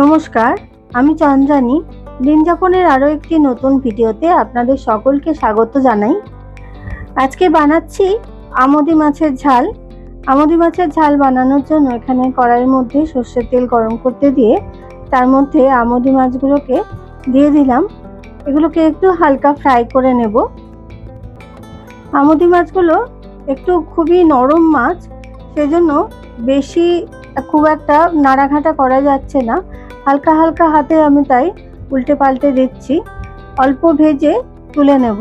নমস্কার, আমি চন্দ্রানী। দিন যাপনের আরও একটি নতুন ভিডিওতে আপনাদের সকলকে স্বাগত জানাই। আজকে বানাচ্ছি আমদি মাছের ঝাল। আমদি মাছের ঝাল বানানোর জন্য এখানে কড়াইয়ের মধ্যে সর্ষের তেল গরম করতে দিয়ে তার মধ্যে আমদি মাছগুলোকে দিয়ে দিলাম। এগুলোকে একটু হালকা ফ্রাই করে নেব। আমদি মাছগুলো একটু খুবই নরম মাছ, সেজন্য বেশি খুব একটা নাড়াঘাটা করা যাচ্ছে না। হালকা হালকা হাতে আমি তাই উল্টে পাল্টে দিচ্ছি। অল্প ভেজে তুলে নেব।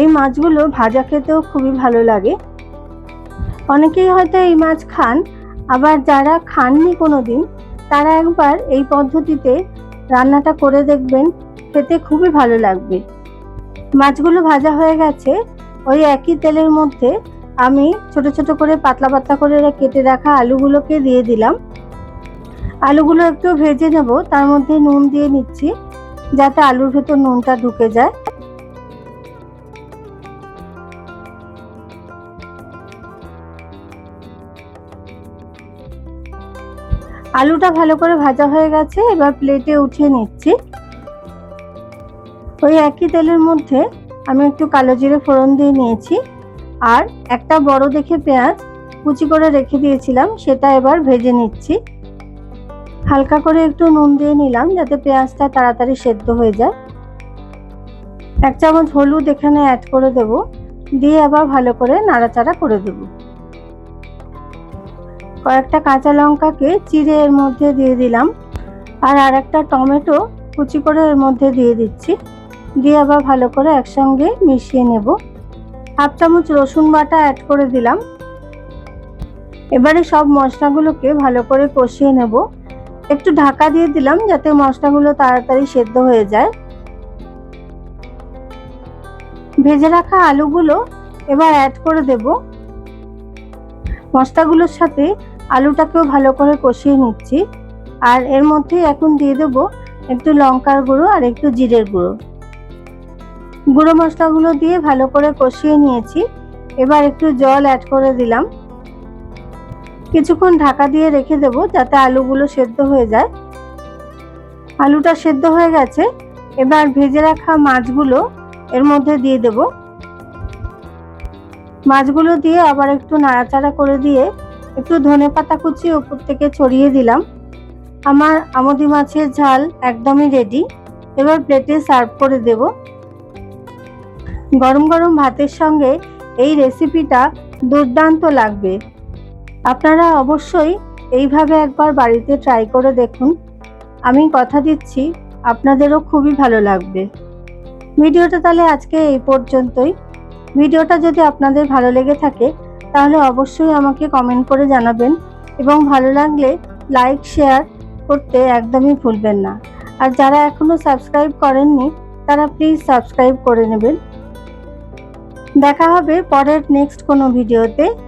এই মাছগুলো ভাজা খেতেও খুবই ভালো লাগে। অনেকেই হয়তো এই মাছ খান, আবার যারা খাননি কোনো দিন তারা একবার এই পদ্ধতিতে রান্নাটা করে দেখবেন, খেতে খুবই ভালো লাগবে। মাছগুলো ভাজা হয়ে গেছে, ওই একই তেলের মধ্যে আমি ছোট ছোট করে পাতলা পাতলা করে কেটে রাখা আলুগুলোকে দিয়ে দিলাম। আলুগুলো একটু ভেজে নেব, তার মধ্যে নুন দিয়ে নিচ্ছি, যাতে আলুর ভেতর নুনটা ঢুকে যায়। আলুটা ভালো করে ভাজা হয়ে গেছে, এবার প্লেটে উঠিয়ে নিচ্ছি। ওই একই তেলের মধ্যে আমি একটু কালো জিরে ফোড়ন দিয়ে নিয়েছি, আর একটা বড় দেখে পেঁয়াজ কুচি করে রেখে দিয়েছিলাম, সেটা এবার ভেজে নিচ্ছি। হালকা করে একটু নুন দিয়ে নিলাম যাতে পেঁয়াজটা তাড়াতাড়ি সেদ্ধ হয়ে যায়। এক চামচ হলুদ এখানে অ্যাড করে দেব, দিয়ে আবার ভালো করে নাড়াচাড়া করে দেব। কয়েকটা কাঁচা লঙ্কাকে চিড়ে এর মধ্যে দিয়ে দিলাম, আর আর একটা টমেটো কুচি করে এর মধ্যে দিয়ে দিচ্ছি, দিয়ে আবার ভালো করে একসঙ্গে মিশিয়ে নেব। হাফ চামচ রসুন বাটা অ্যাড করে দিলাম। এবারে সব মশলাগুলোকে ভালো করে কষিয়ে নেব। একটু ঢাকা দিয়ে দিলাম যাতে মশলাগুলো তাড়াতাড়ি সেদ্ধ হয়ে যায়। ভেজে রাখা আলুগুলো এবার অ্যাড করে দেব। মশলাগুলোর সাথে আলুটাকেও ভালো করে কষিয়ে নিচ্ছি। আর এর মধ্যে এখন দিয়ে দেব একটু লঙ্কার গুঁড়ো আর একটু জিরের গুঁড়ো। গুঁড়ো মশলাগুলো দিয়ে ভালো করে কষিয়ে নিয়েছি। এবার একটু জল অ্যাড করে দিলাম। কিছুক্ষণ ঢাকা দিয়ে রেখে দেব যাতে আলুগুলো সেদ্ধ হয়ে যায়। আলুটা সেদ্ধ হয়ে গেছে। এবার ভেজে রাখা মাছগুলো এর মধ্যে দিয়ে দেব। মাছগুলো দিয়ে আবার একটু নাড়াচাড়া করে দিয়ে একটু ধনে পাতা কুচি উপর থেকে ছড়িয়ে দিলাম। আমার আমদি মাছের ঝাল একদমই রেডি এবার প্লেটে সার্ভ করে দেব। গরম গরম ভাতের সঙ্গে এই রেসিপিটা দুর্দান্ত লাগবে। আপনারা অবশ্যই এইভাবে একবার বাড়িতে ট্রাই করে দেখুন। আমি কথা দিচ্ছি, আপনাদেরও খুবই ভালো লাগবে। ভিডিওটা তাহলে আজকে এই পর্যন্তই। ভিডিওটা যদি আপনাদের ভালো লেগে থাকে, তাহলে অবশ্যই আমাকে কমেন্ট করে জানাবেন এবং ভালো লাগলে লাইক শেয়ার করতে একদমই ভুলবেন না। আর যারা এখনও সাবস্ক্রাইব করেননি, তারা প্লিজ সাবস্ক্রাইব করে নেবেন। দেখা হবে পরের নেক্সট কোনো ভিডিওতে।